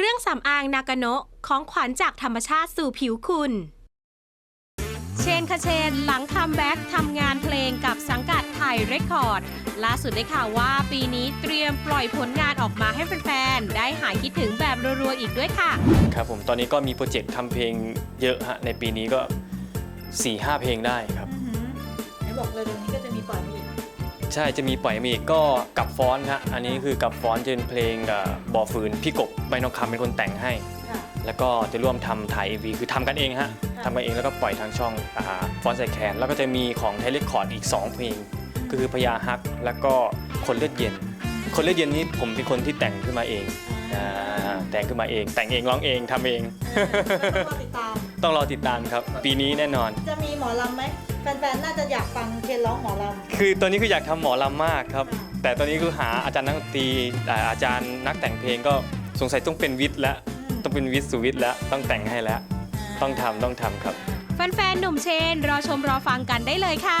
รื่องสำอางนากาโนะของขวัญจากธรรมชาติสู่ผิวคุณ เชนคาเชนหลังคัมแบ็กทำงานเพลงกับสังกัดไทยเรคคอร์ด ล่าสุดได้ข่าวว่าปีนี้เตรียมปล่อยผลงานออกมาให้แฟนๆ ได้หายคิดถึงแบบรัวๆอีกด้วยค่ะ ครับผมตอนนี้ก็มีโปรเจกต์ทำเพลงเยอะฮะในปีนี้ก็4-5 เพลงได้ครับอือหือไหนบอกเร็วๆนี้ก็จะมีปล่อยมาอีก ใช่จะมีปล่อยมาอีกก็กับฟอนต์ฮะอันนี้คือกับฟอนต์จะเป็นเพลงกับบ่อฝืนพี่กบใบนองคำเป็นคนแต่งให้ ค่ะแล้วก็จะร่วมทำถ่าย MV คือทำกันเองฮะค่ะทำกันเองแล้วก็ปล่อยทางช่องฟอนต์ใส่แคนแล้วก็จะมีของไทยเรคคอร์ดอีก 2 เพลง ก็คือพญาฮักแล้วก็คนเลือดเย็น คนเลือดเย็นนี้ผมเป็นคนที่แต่งขึ้นมาเองอ่าแต่งขึ้นมาเอง แต่งเองร้องเองทำเองก็ติดตาม ต้องรอติดตามครับ ปีนี้แน่นอน จะมีหมอลำไหมแฟนๆ น่าจะอยากฟังเคนร้องหมอลำ คือตอนนี้คืออยากทำหมอลำมากครับค่ะแต่ตอนนี้คือหาอาจารย์นักดนตรีอ่าอาจารย์นักแต่งเพลงก็สงสัยต้องเป็นวิทย์แล้วอืมต้องเป็นวิทย์สุวิทย์แล้วต้องแต่งให้แล้ว ต้องทำต้องทำครับ แฟนๆ หนุ่มเชน รอชมรอฟังกันได้เลยค่ะ